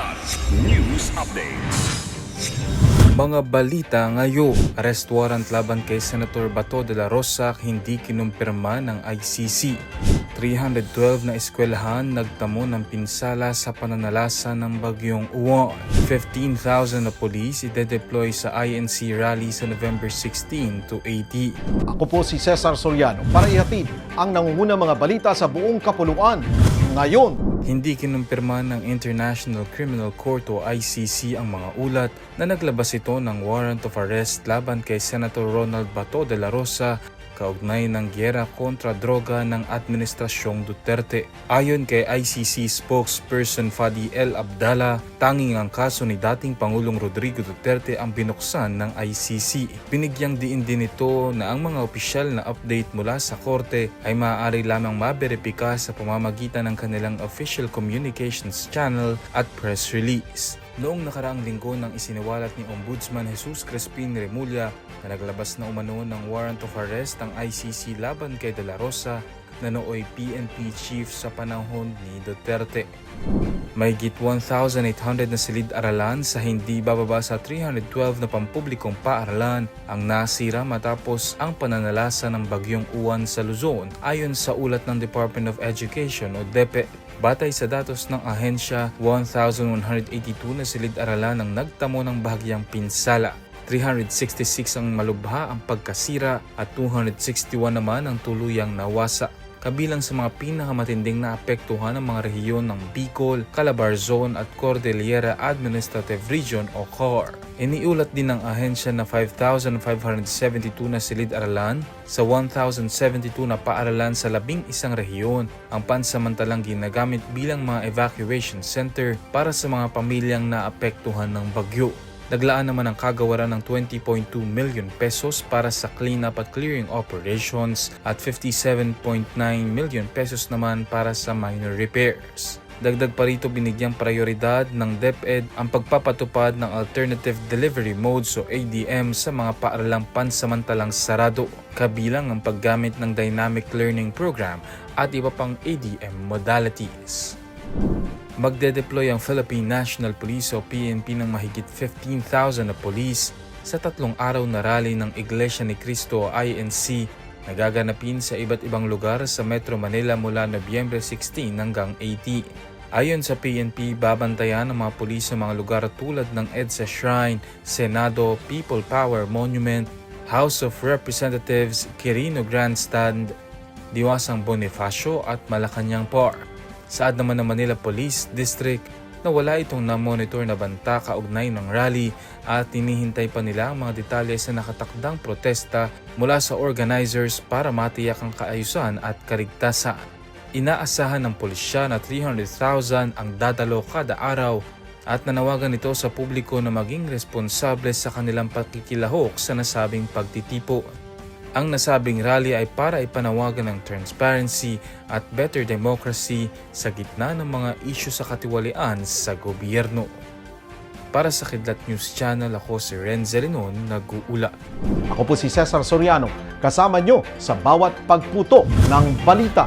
Blood News Updates. Mga balita ngayon, arrest warrant laban kay Senator Bato de la Rosa hindi kinumpirma ng ICC. 312 na eskwelahan nagtamo ng pinsala sa pananalasa ng bagyong Uwan. 15,000 na polis ide-deploy sa INC rally sa November 16 to 80. Ako po si Cesar Soriano para ihatid ang nangungunang mga balita sa buong kapuluan. Ngayon, Hindi kinumpirma ng International Criminal Court o ICC ang mga ulat na naglabas ito ng warrant of arrest laban kay Senator Ronald Bato de la Rosa kaugnay ng gyera kontra droga ng Administrasyong Duterte. Ayon kay ICC spokesperson Fadi El Abdala, tanging ang kaso ni dating Pangulong Rodrigo Duterte ang binuksan ng ICC. Binigyang diin din ito na ang mga opisyal na update mula sa korte ay maaari lamang maberipika sa pamamagitan ng kanilang official communications channel at press release. Noong nakaraang linggo nang isiniwalat ni Ombudsman Jesus Crespin Remulla na naglabas na umano ng warrant of arrest ang ICC laban kay De La Rosa na nooy PNP chief sa panahon ni Duterte. Mahigit 1,800 na silid-aralan sa hindi bababa sa 312 na pampublikong paaralan ang nasira matapos ang pananalasa ng bagyong uwan sa Luzon ayon sa ulat ng Department of Education o DepEd. Batay sa datos ng ahensya, 1,182 na silid-aralan ang nagtamo ng bahagyang pinsala. 366 ang malubha ang pagkasira at 261 naman ang tuluyang nawasa. Kabilang sa mga pinakamatinding na apektuhan ng mga rehiyon ng Bicol, Calabarzon at Cordillera Administrative Region o COR. Iniulat din ng ahensya na 5,572 na silid-aralan sa 1,072 na paaralan sa labing isang rehiyon ang pansamantalang ginagamit bilang mga evacuation center para sa mga pamilyang naapektuhan ng bagyo. Naglaan naman ang kagawaran ng 20.2 million pesos para sa cleanup at clearing operations at 57.9 million pesos naman para sa minor repairs. Dagdag pa rito binigyang prioridad ng DepEd ang pagpapatupad ng Alternative Delivery Modes o ADM sa mga paaralang pansamantalang sarado, kabilang ang paggamit ng Dynamic Learning Program at iba pang ADM modalities. Magde-deploy ang Philippine National Police o PNP ng mahigit 15,000 na polis sa tatlong araw na rally ng Iglesia ni Cristo o INC na gaganapin sa iba't ibang lugar sa Metro Manila mula Nobyembre 16 hanggang 80. Ayon sa PNP, babantayan ng mga pulis sa mga lugar tulad ng EDSA Shrine, Senado, People Power Monument, House of Representatives, Quirino Grandstand, Diwasang Bonifacio at Malacanang Park. Saad naman ng Manila Police District na wala itong na-monitor na banta kaugnay ng rally at hinihintay pa nila ang mga detalye sa nakatakdang protesta mula sa organizers para matiyak ang kaayusan at kaligtasan. Inaasahan ng pulisya na 300,000 ang dadalo kada araw at nanawagan ito sa publiko na maging responsable sa kanilang pakikilahok sa nasabing pagtitipo. Ang nasabing rally ay para ipanawagan ng transparency at better democracy sa gitna ng mga isyu sa katiwalian sa gobyerno. Para sa Kidlat News Channel, ako si Renzo Renon, nag-uula. ako po si Cesar Soriano, kasama nyo sa bawat pagputo ng balita.